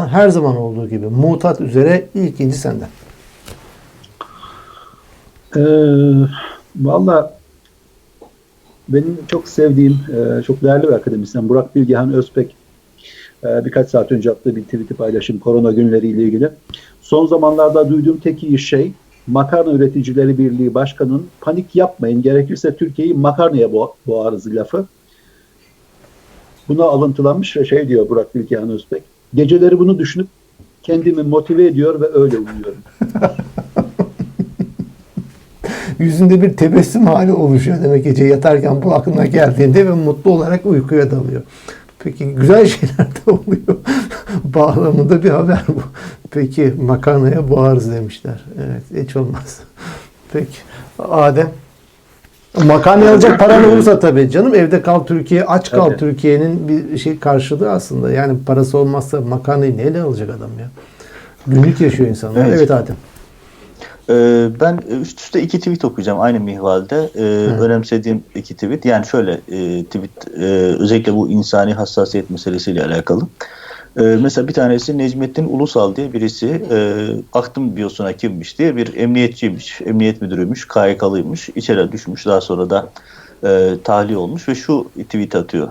her zaman olduğu gibi mutat üzere ilkinci senden. Ee, Valla benim çok sevdiğim, e, çok değerli bir akademisyen Burak Bilgehan Özpek e, birkaç saat önce attığı bir tweet'i paylaşım korona günleriyle ilgili. Son zamanlarda duyduğum tek iyi şey Makarna Üreticileri Birliği Başkanı'nın panik yapmayın gerekirse Türkiye'yi makarnaya bo- boğarız lafı. Buna alıntılanmış ve şey diyor Burak Bilgehan Özpek. Geceleri bunu düşünüp kendimi motive ediyor ve öyle uyuyorum. Yüzünde bir tebessüm hali oluşuyor demek gece yatarken bu aklına geldiğinde ve mutlu olarak uykuya dalıyor. Peki güzel şeyler de oluyor. Bağlamında bir haber bu. Peki makarnaya boğarız demişler. Evet hiç olmaz. Peki Adem. Makarna alacak paran olursa tabii canım evde kal Türkiye aç kal Tabii. Türkiye'nin bir şey karşılığı aslında. Yani parası olmazsa makarnayı neyle alacak adam ya? Günlük yaşıyor insanlar. Evet, Evet. Adem. Ee, ben üst üste iki tweet okuyacağım aynı mihvalde. Ee, önemsediğim iki tweet. Yani şöyle e, tweet e, özellikle bu insani hassasiyet meselesiyle alakalı. Ee, mesela bir tanesi Necmettin Ulusal diye birisi e, aktım biyosuna kimmiş diye bir emniyetçiymiş, emniyet müdürüymüş, KYK'lıymış, içeri düşmüş daha sonra da e, tahliye olmuş ve şu tweet atıyor.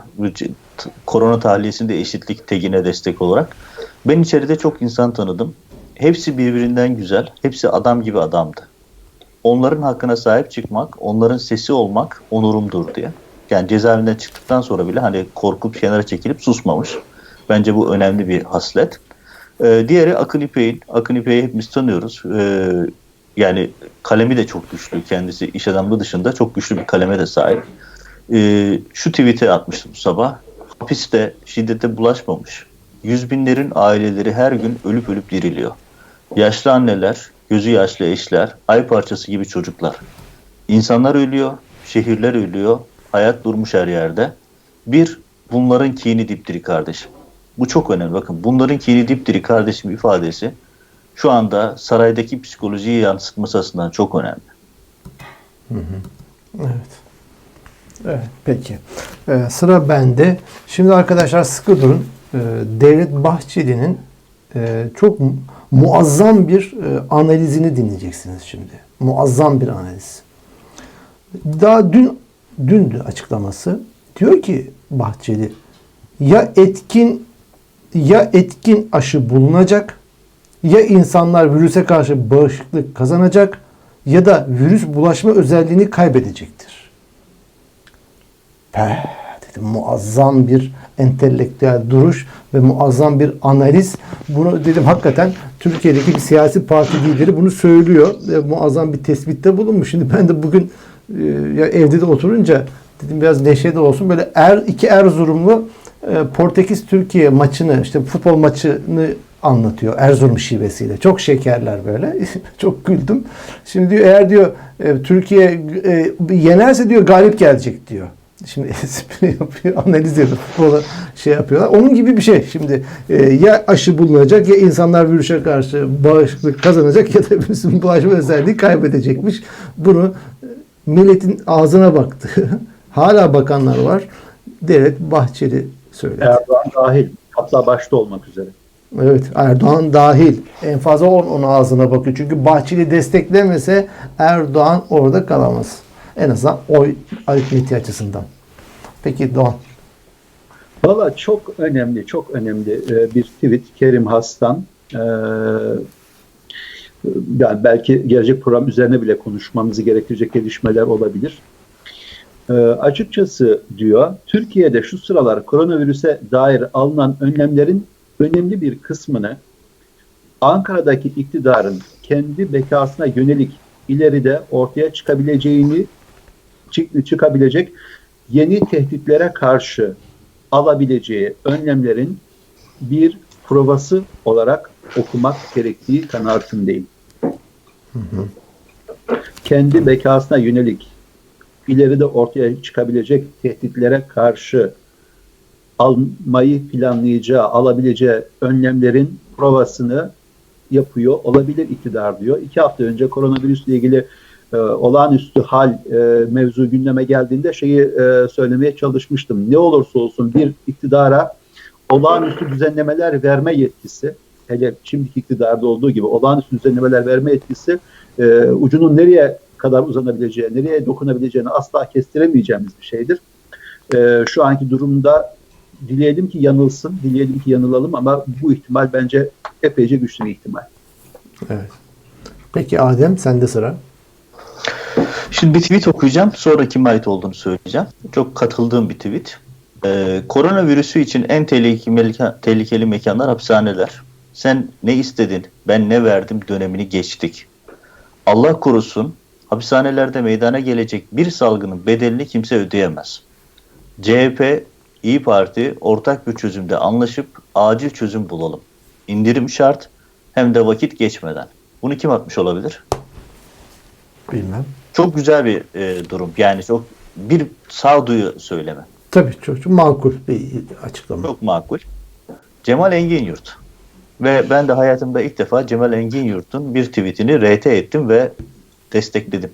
Korona tahliyesinde eşitlik tegine destek olarak. Ben içeride çok insan tanıdım. Hepsi birbirinden güzel, hepsi adam gibi adamdı. Onların hakkına sahip çıkmak, onların sesi olmak onurumdur diye. Yani cezaevinden çıktıktan sonra bile hani korkup kenara çekilip susmamış. Bence bu önemli bir haslet. Ee, diğeri Akın İpek'in. Akın İpek'i hepimiz tanıyoruz. Ee, yani kalemi de çok güçlü kendisi. iş adamlığı dışında çok güçlü bir kaleme de sahip. Ee, şu tweet'i atmıştı bu sabah. Hapiste şiddete bulaşmamış. Yüz binlerin aileleri her gün ölüp ölüp diriliyor. Yaşlı anneler, gözü yaşlı eşler, ay parçası gibi çocuklar. İnsanlar ölüyor, şehirler ölüyor, hayat durmuş her yerde. Bir, bunların kini dipdiri kardeşim. Bu çok önemli. Bakın bunların kini dipdiri kardeşim ifadesi şu anda saraydaki psikolojiyi yansıtması açısından çok önemli. Evet. Evet, peki. Ee, sıra bende. Şimdi arkadaşlar sıkı durun. Ee, Devlet Bahçeli'nin e, çok mu- muazzam bir e, analizini dinleyeceksiniz şimdi. Muazzam bir analiz. Daha dün dündü açıklaması. Diyor ki Bahçeli ya etkin ya etkin aşı bulunacak ya insanlar virüse karşı bağışıklık kazanacak ya da virüs bulaşma özelliğini kaybedecektir. Peh, dedim muazzam bir entelektüel duruş ve muazzam bir analiz. Bunu dedim hakikaten Türkiye'deki bir siyasi parti lideri bunu söylüyor. E, muazzam bir tespitte bulunmuş. Şimdi ben de bugün e, ya evde de oturunca dedim biraz neşe de olsun. Böyle er, iki Erzurumlu Portekiz Türkiye maçını işte futbol maçını anlatıyor Erzurum şivesiyle. Çok şekerler böyle. Çok güldüm. Şimdi diyor eğer diyor e, Türkiye e, yenerse diyor galip gelecek diyor. Şimdi espri yapıyor, analiz yapıyor, futbola şey yapıyorlar. Onun gibi bir şey. Şimdi e, ya aşı bulunacak ya insanlar virüse karşı bağışıklık kazanacak ya da virüsün bulaşma özelliği kaybedecekmiş. Bunu e, milletin ağzına baktı. Hala bakanlar var. Devlet Bahçeli söyledi. Erdoğan dahil, hatta başta olmak üzere. Evet Erdoğan dahil. En fazla on onun ağzına bakıyor. Çünkü Bahçeli desteklemese Erdoğan orada kalamaz. En azından oy aritmetiği açısından. Peki Doğan. Valla çok önemli, çok önemli e, bir tweet Kerim Has'tan. E, yani belki gelecek program üzerine bile konuşmamızı gerektirecek gelişmeler olabilir. E, açıkçası diyor, Türkiye'de şu sıralar koronavirüse dair alınan önlemlerin önemli bir kısmını Ankara'daki iktidarın kendi bekasına yönelik ileride ortaya çıkabileceğini çık- çıkabilecek yeni tehditlere karşı alabileceği önlemlerin bir provası olarak okumak gerektiği kanaatindeyim. Kendi bekasına yönelik ileride ortaya çıkabilecek tehditlere karşı almayı planlayacağı, alabileceği önlemlerin provasını yapıyor olabilir iktidar diyor. İki hafta önce koronavirüsle ilgili e, olağanüstü hal e, mevzu gündeme geldiğinde şeyi e, söylemeye çalışmıştım. Ne olursa olsun bir iktidara olağanüstü düzenlemeler verme yetkisi, hele şimdiki iktidarda olduğu gibi olağanüstü düzenlemeler verme yetkisi e, ucunun nereye kadar uzanabileceği, nereye dokunabileceğini asla kestiremeyeceğimiz bir şeydir. E, şu anki durumda dileyelim ki yanılsın, dileyelim ki yanılalım ama bu ihtimal bence epeyce güçlü bir ihtimal. Evet. Peki Adem sende sıra. Şimdi bir tweet okuyacağım. Sonra kime ait olduğunu söyleyeceğim. Çok katıldığım bir tweet. Ee, koronavirüsü için en tehlikeli, tehlikeli mekanlar hapishaneler. Sen ne istedin, ben ne verdim dönemini geçtik. Allah korusun hapishanelerde meydana gelecek bir salgının bedelini kimse ödeyemez. CHP, İyi Parti ortak bir çözümde anlaşıp acil çözüm bulalım. İndirim şart hem de vakit geçmeden. Bunu kim atmış olabilir? Bilmem. Çok güzel bir e, durum. Yani çok bir sağduyu söyleme. Tabii çok, çok makul bir açıklama. Çok makul. Cemal Engin Yurt. Ve ben de hayatımda ilk defa Cemal Engin Yurt'un bir tweetini RT ettim ve destekledim.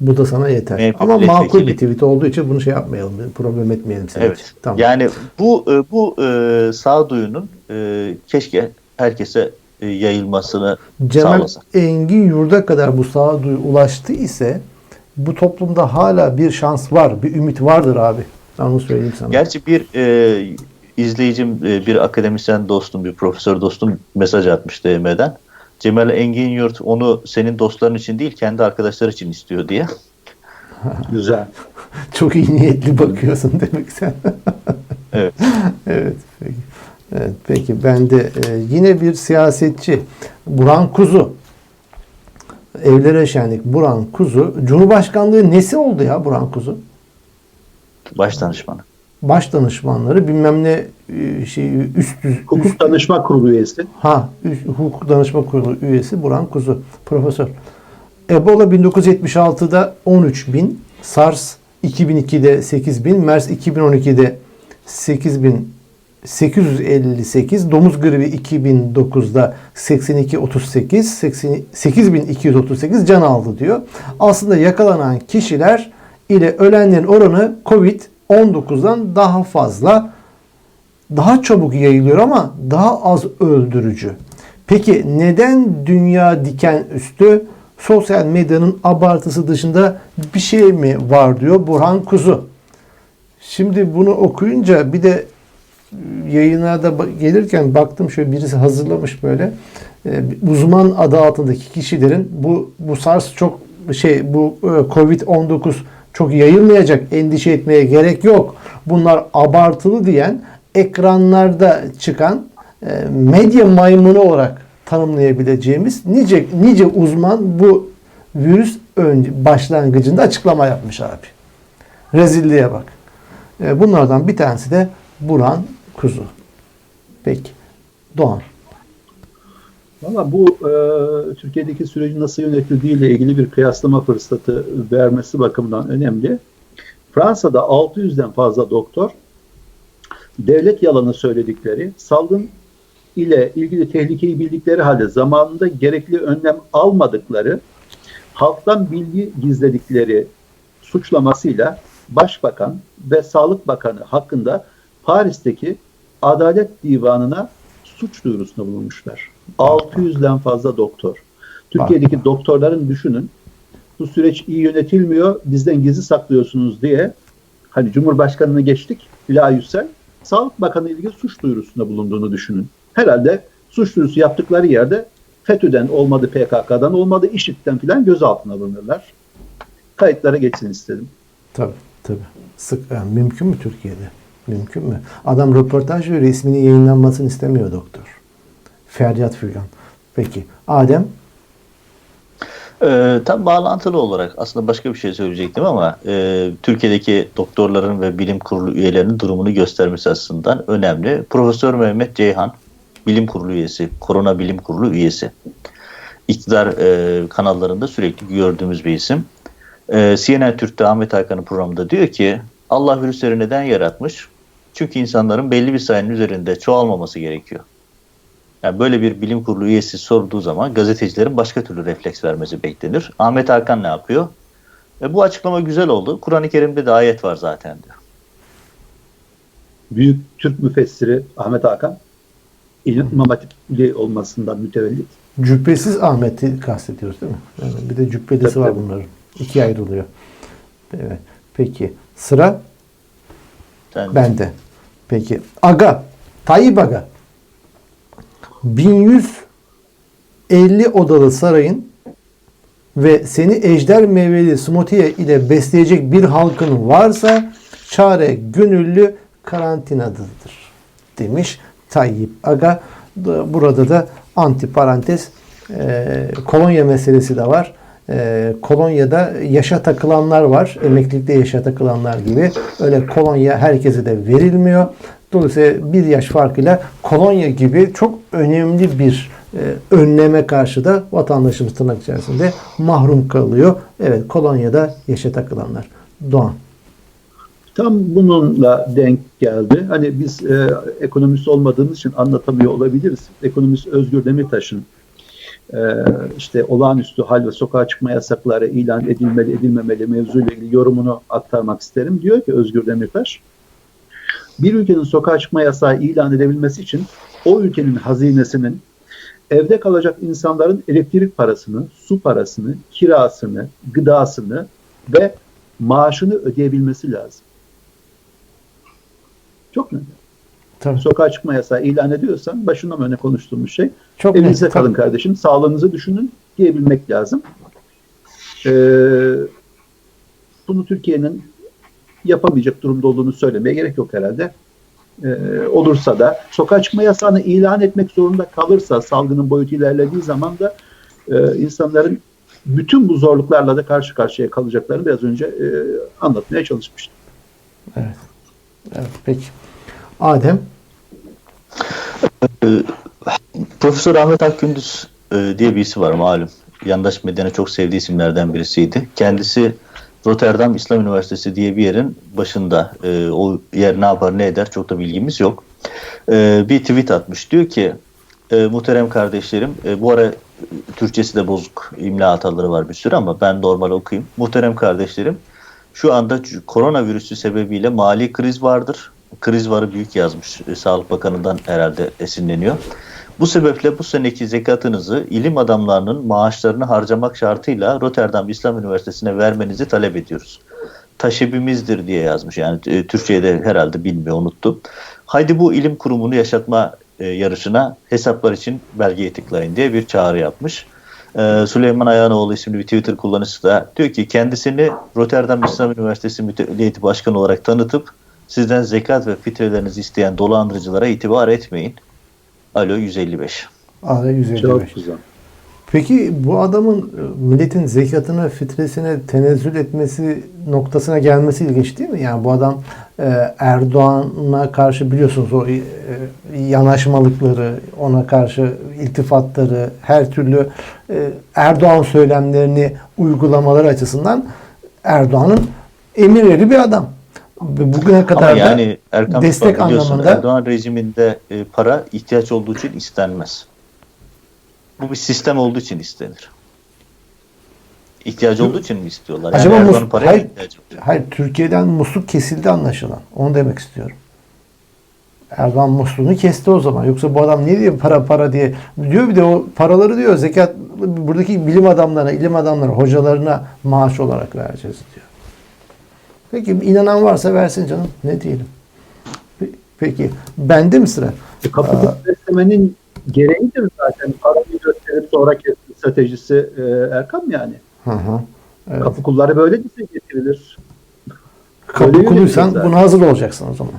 Bu da sana yeter. MHP Ama makul bir tweet olduğu için bunu şey yapmayalım. Problem etmeyelim senin için. Evet. Tamam. Yani bu e, bu e, sağduyunun e, keşke herkese yayılmasını Cemal sağlasak. Engin Yurda kadar bu sağduyu ulaştı ise bu toplumda hala bir şans var, bir ümit vardır abi. Ben onu söyleyeyim sana. Gerçi bir e, izleyicim, bir akademisyen dostum, bir profesör dostum mesaj atmış DM'den. Cemal Engin Yurt onu senin dostların için değil kendi arkadaşlar için istiyor diye. Güzel. Çok iyi niyetli bakıyorsun demek sen. Evet. evet. Peki. Evet, peki ben de e, yine bir siyasetçi Burhan Kuzu. Evlere şenlik Burhan Kuzu. Cumhurbaşkanlığı nesi oldu ya Burhan Kuzu? Baş danışmanı. Baş danışmanları bilmem ne e, şey üst Hukuk üst- Danışma Kurulu üyesi. Ha, üst- hukuk danışma kurulu üyesi Burhan Kuzu, profesör. Ebola 1976'da 13 bin, SARS 2002'de 8 bin, MERS 2012'de 8 bin 858, domuz gribi 2009'da 82 38, 8238 can aldı diyor. Aslında yakalanan kişiler ile ölenlerin oranı Covid-19'dan daha fazla daha çabuk yayılıyor ama daha az öldürücü. Peki neden dünya diken üstü sosyal medyanın abartısı dışında bir şey mi var diyor Burhan Kuzu. Şimdi bunu okuyunca bir de yayına da gelirken baktım şöyle birisi hazırlamış böyle e, uzman adı altındaki kişilerin bu bu SARS çok şey bu e, Covid-19 çok yayılmayacak endişe etmeye gerek yok. Bunlar abartılı diyen ekranlarda çıkan e, medya maymunu olarak tanımlayabileceğimiz nice nice uzman bu virüs önce başlangıcında açıklama yapmış abi. Rezilliğe bak. E, Bunlardan bir tanesi de Burhan Kuzu. Peki. Doğan. Valla bu e, Türkiye'deki sürecin nasıl yönetildiği ile ilgili bir kıyaslama fırsatı vermesi bakımından önemli. Fransa'da 600'den fazla doktor devlet yalanı söyledikleri, salgın ile ilgili tehlikeyi bildikleri halde zamanında gerekli önlem almadıkları, halktan bilgi gizledikleri suçlamasıyla Başbakan ve Sağlık Bakanı hakkında Paris'teki Adalet Divanı'na suç duyurusunda bulunmuşlar. 600'den fazla doktor. Türkiye'deki doktorların düşünün bu süreç iyi yönetilmiyor, bizden gizli saklıyorsunuz diye hani Cumhurbaşkanı'nı geçtik Hülya Yüksel, Sağlık Bakanı ile ilgili suç duyurusunda bulunduğunu düşünün. Herhalde suç duyurusu yaptıkları yerde FETÖ'den olmadı, PKK'dan olmadı, IŞİD'den filan gözaltına alınırlar. Kayıtlara geçsin istedim. Tabii tabii. Sık, yani mümkün mü Türkiye'de? Mümkün mü? Adam röportaj ve resminin yayınlanmasını istemiyor doktor. Feryat figan. Peki. Adem Ee, tam bağlantılı olarak aslında başka bir şey söyleyecektim ama e, Türkiye'deki doktorların ve bilim kurulu üyelerinin durumunu göstermesi açısından önemli. Profesör Mehmet Ceyhan, bilim kurulu üyesi, korona bilim kurulu üyesi. İktidar e, kanallarında sürekli gördüğümüz bir isim. E, CNN Türk'te Ahmet Hakan'ın programında diyor ki Allah virüsleri neden yaratmış? Çünkü insanların belli bir sayının üzerinde çoğalmaması gerekiyor. Yani böyle bir bilim kurulu üyesi sorduğu zaman gazetecilerin başka türlü refleks vermesi beklenir. Ahmet Hakan ne yapıyor? E, bu açıklama güzel oldu. Kur'an-ı Kerim'de de ayet var zaten diyor. büyük Türk müfessiri Ahmet Hakan İmam Hatipli olmasından mütevellit. Cübbesiz Ahmet'i kastediyoruz değil mi? Yani bir de cübbelisi Tabii, var bunların. İkiye ayrılıyor. Evet. Peki. Sıra Sen bende. Peki. Aga. Tayyip Aga. 1150 odalı sarayın ve seni ejder meyveli smoothie ile besleyecek bir halkın varsa çare gönüllü karantinadadır demiş Tayyip Aga. Da- Burada da anti parantez e, kolonya meselesi de var. E, kolonyada yaşa takılanlar var. Emeklilikte yaşa takılanlar gibi. Öyle kolonya herkese de verilmiyor. Dolayısıyla bir yaş farkıyla kolonya gibi çok önemli bir e, önleme karşı da vatandaşımız tırnak içerisinde mahrum kalıyor. Evet kolonyada yaşa takılanlar. Doğan. Tam bununla denk geldi. Hani biz e, ekonomist olmadığımız için anlatamıyor olabiliriz. Ekonomist Özgür Demirtaş'ın e, işte olağanüstü hal ve sokağa çıkma yasakları ilan edilmeli edilmemeli mevzuyla ilgili yorumunu aktarmak isterim. Diyor ki Özgür Demirtaş, bir ülkenin sokağa çıkma yasağı ilan edebilmesi için o ülkenin hazinesinin evde kalacak insanların elektrik parasını, su parasını, kirasını, gıdasını ve maaşını ödeyebilmesi lazım. Çok net. Tabii. Sokağa çıkma yasağı ilan ediyorsan başından öne konuştuğumuz şey Çok evinizde net. kalın kardeşim, sağlığınızı düşünün diyebilmek lazım. Ee, bunu Türkiye'nin yapamayacak durumda olduğunu söylemeye gerek yok herhalde. Ee, olursa da sokağa çıkma yasağını ilan etmek zorunda kalırsa salgının boyutu ilerlediği zaman da e, insanların bütün bu zorluklarla da karşı karşıya kalacaklarını biraz önce e, anlatmaya çalışmıştım. Evet. Evet, peki. Adem. Profesör Ahmet Akgündüz e, diye birisi var malum. Yandaş medyana çok sevdiği isimlerden birisiydi. Kendisi Rotterdam İslam Üniversitesi diye bir yerin başında. E, o yer ne yapar ne eder çok da bilgimiz yok. E, bir tweet atmış. Diyor ki e, muhterem kardeşlerim e, bu ara Türkçesi de bozuk imla hataları var bir sürü ama ben normal okuyayım. Muhterem kardeşlerim şu anda koronavirüsü sebebiyle mali kriz vardır. Kriz varı büyük yazmış. E, Sağlık Bakanı'ndan herhalde esinleniyor. Bu sebeple bu seneki zekatınızı ilim adamlarının maaşlarını harcamak şartıyla Rotterdam İslam Üniversitesi'ne vermenizi talep ediyoruz. Taşebimizdir diye yazmış. Yani e, Türkçe'ye de herhalde bilmiyor, unuttu. Haydi bu ilim kurumunu yaşatma e, yarışına hesaplar için belgeyi tıklayın diye bir çağrı yapmış. Ee, Süleyman Ayanoğlu isimli bir Twitter kullanıcısı da diyor ki kendisini Rotterdam İslam Üniversitesi Mütevelli Başkanı olarak tanıtıp sizden zekat ve fitrelerinizi isteyen dolandırıcılara itibar etmeyin. Alo 155. Ada 155. Çok güzel. Peki bu adamın e, milletin zekatını, fitresine tenezzül etmesi noktasına gelmesi ilginç değil mi? Yani bu adam e, Erdoğan'a karşı biliyorsunuz o e, yanaşmalıkları, ona karşı iltifatları, her türlü Erdoğan söylemlerini uygulamaları açısından Erdoğan'ın emirleri bir adam. Bugüne kadar Ama da yani Erkan destek Bey, anlamında- Erdoğan rejiminde e, para ihtiyaç olduğu için istenmez. Bu bir sistem olduğu için istenir. İhtiyacı olduğu için mi istiyorlar? Yani Acaba Erdoğan'ın mus- paraya hayır, ihtiyacı hayır Türkiye'den musluk kesildi anlaşılan. Onu demek istiyorum. Erdoğan musluğunu kesti o zaman. Yoksa bu adam ne diyor para para diye. Diyor bir de o paraları diyor zekat buradaki bilim adamlarına, ilim adamlarına, hocalarına maaş olarak vereceğiz diyor. Peki inanan varsa versin canım. Ne diyelim. Pe- Peki bende mi sıra? E, beslemenin gereğidir zaten. Parayı gösterip sonra kesme stratejisi e, Erkam yani. Hı hı. Evet. Kapı kulları böyle dize getirilir. Kapı kuluysan buna hazır olacaksın o zaman.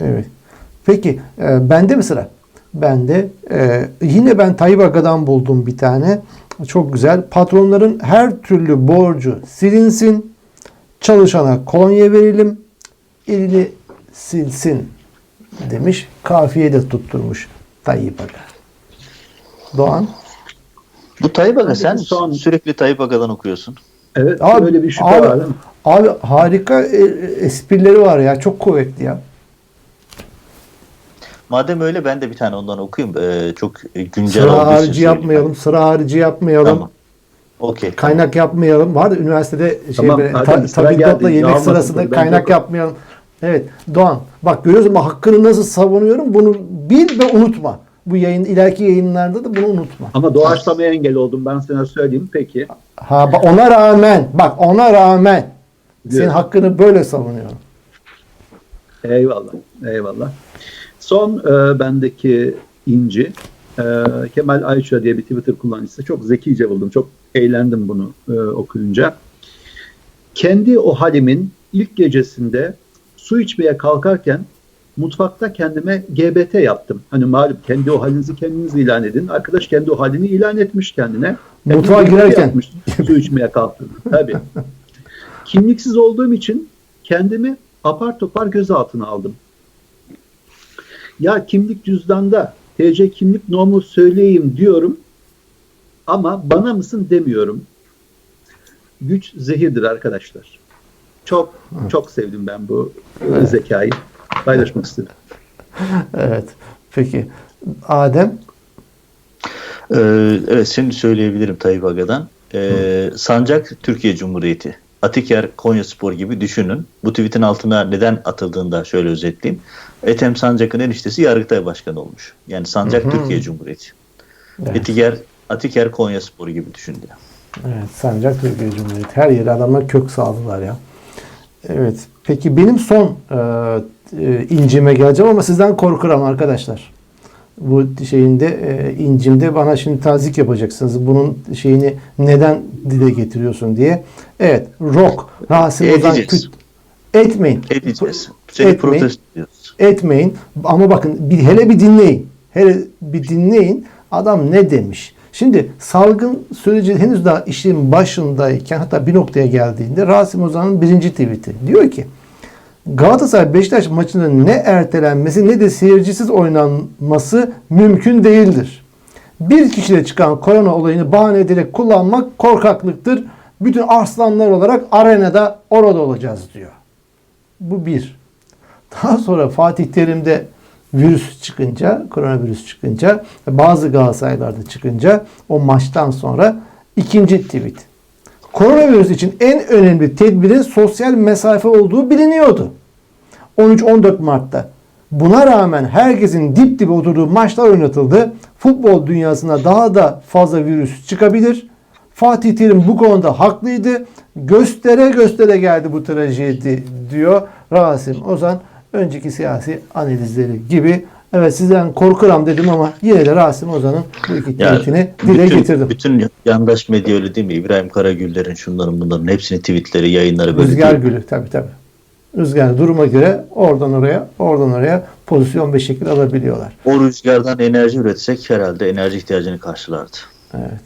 Evet. Peki e, bende mi sıra? Bende e, yine ben Tayyip Aga'dan buldum bir tane. Çok güzel. Patronların her türlü borcu silinsin. Çalışana kolonya verelim. Elini silsin demiş. Kafiye de tutturmuş Tayyip Aga. Doğan. Bu Tayyip Aga sen son- sürekli Tayyip Aga'dan okuyorsun. Evet Abi- öyle bir şüphe abi- var değil mi? Abi harika e, esprileri var ya. Çok kuvvetli ya. Madem öyle ben de bir tane ondan okuyayım. Ee, çok güncel Sıra olduğu harici yapmayalım. Sıra harici yapmayalım. Tamam. Okey. Kaynak yapmayalım. Var üniversitede şey Tamam, böyle, hadi ta, sıra tabildotla geldi. yemek Yağmasın sırasında ben kaynak çok- yapmayalım. Evet Doğan bak görüyorsun bak hakkını nasıl savunuyorum bunu bil ve unutma. Bu yayın ileriki yayınlarda da bunu unutma. Ama doğaçlamaya engel oldum ben sana söyleyeyim. Peki. Ha bak ona rağmen bak ona rağmen senin Evet. hakkını böyle savunuyorum. Eyvallah. Eyvallah. Son e, bendeki inci e, Kemal Ayça diye bir Twitter kullanıcısı. Çok zekice buldum. Çok eğlendim bunu e, okuyunca. Kendi o halimin ilk gecesinde su içmeye kalkarken mutfakta kendime GBT yaptım. Hani malum kendi o halinizi kendiniz ilan edin. Arkadaş kendi o halini ilan etmiş kendine. Kendi Mutfağa girerken. yapmış, su içmeye kalktım. Tabii. Kimliksiz olduğum için kendimi apar topar gözaltına aldım. Ya kimlik cüzdanda TC kimlik nomu söyleyeyim diyorum ama bana mısın demiyorum. Güç zehirdir arkadaşlar. Çok çok sevdim ben bu e, zekayı. Paylaşmak istedim. Evet. Peki Adem Ee, evet şimdi söyleyebilirim Tayyip Aga'dan. Ee, Sancak Türkiye Cumhuriyeti. Atiker Konyaspor gibi düşünün. Bu tweetin altına neden atıldığını da şöyle özetleyeyim. Ethem Sancak'ın eniştesi Yargıtay Başkanı olmuş. Yani Sancak Hı hı. Türkiye Cumhuriyeti. Evet. Atiker, Atiker Konyaspor gibi düşün diye. Evet, Sancak Türkiye Cumhuriyeti. Her yere adamlar kök saldılar ya. Evet. Peki benim son e, e, incime geleceğim ama sizden korkuram arkadaşlar. Bu şeyinde e, incimde bana şimdi tazik yapacaksınız. Bunun şeyini neden dile getiriyorsun diye. Evet. Rock. Rasim Ozan. Küt. Etmeyin. Edeceğiz. Seni Etmeyin. protesto ediyoruz. etmeyin. Ama bakın bir, hele bir dinleyin. Hele bir dinleyin. Adam ne demiş? Şimdi salgın süreci henüz daha işin başındayken hatta bir noktaya geldiğinde Rasim Ozan'ın birinci tweet'i diyor ki Galatasaray Beşiktaş maçının ne ertelenmesi ne de seyircisiz oynanması mümkün değildir. Bir kişide çıkan korona olayını bahane ederek kullanmak korkaklıktır. Bütün arslanlar olarak arenada orada olacağız diyor. Bu bir. Daha sonra Fatih Terim'de virüs çıkınca, koronavirüs çıkınca, bazı Galatasaraylarda çıkınca o maçtan sonra ikinci tweet. Koronavirüs için en önemli tedbirin sosyal mesafe olduğu biliniyordu. 13-14 Mart'ta. Buna rağmen herkesin dip dibe oturduğu maçlar oynatıldı. Futbol dünyasına daha da fazla virüs çıkabilir. Fatih Terim bu konuda haklıydı. Göstere göstere geldi bu trajedi diyor Rasim Ozan. Önceki siyasi analizleri gibi. Evet sizden korkuram dedim ama yine de Rasim Ozan'ın bu iki tweetini dile bütün, getirdim. bütün yandaş medya öyle değil mi? İbrahim Karagüller'in şunların bunların hepsini tweetleri, yayınları böyle Rüzgar gülü tabii tabii. Rüzgar duruma göre oradan oraya, oradan oraya pozisyon ve şekil alabiliyorlar. O rüzgardan enerji üretsek herhalde enerji ihtiyacını karşılardı. Evet.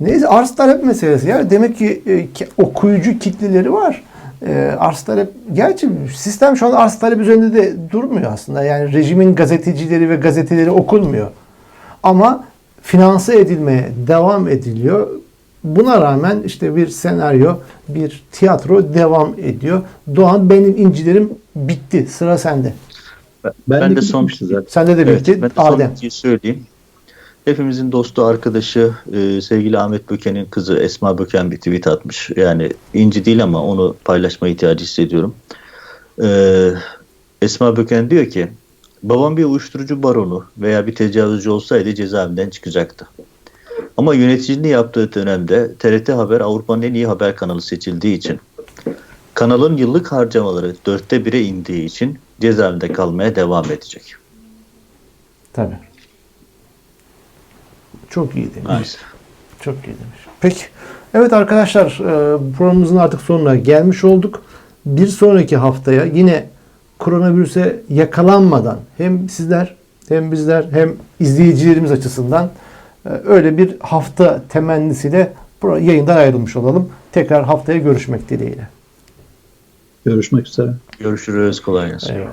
Neyse arz talep meselesi ya. Demek ki e, okuyucu kitleleri var. E, arz talep gerçi sistem şu an arz talep üzerinde de durmuyor aslında. Yani rejimin gazetecileri ve gazeteleri okunmuyor. Ama finanse edilmeye devam ediliyor. Buna rağmen işte bir senaryo, bir tiyatro devam ediyor. Doğan benim incilerim bitti. Sıra sende. Ben, Ben, ben de de son bitmişti zaten. Sende de Evet, bitti. ben de Adem. bir şey söyleyeyim. Hepimizin dostu, arkadaşı, e, sevgili Ahmet Böken'in kızı Esma Böken bir tweet atmış. Yani inci değil ama onu paylaşma ihtiyacı hissediyorum. E, Esma Böken diyor ki, babam bir uyuşturucu baronu veya bir tecavüzcü olsaydı cezaevinden çıkacaktı. Ama yöneticiliğini yaptığı dönemde TRT Haber Avrupa'nın en iyi haber kanalı seçildiği için kanalın yıllık harcamaları dörtte bire indiği için cezaevinde kalmaya devam edecek. Tabii. Çok iyi demiş. Maalesef. Çok iyi demiş. Peki. Evet arkadaşlar e, programımızın artık sonuna gelmiş olduk. Bir sonraki haftaya yine koronavirüse yakalanmadan hem sizler hem bizler hem izleyicilerimiz açısından öyle bir hafta temennisiyle yayından ayrılmış olalım. Tekrar haftaya görüşmek dileğiyle. Görüşmek üzere. Görüşürüz. Kolay gelsin. Eyvallah.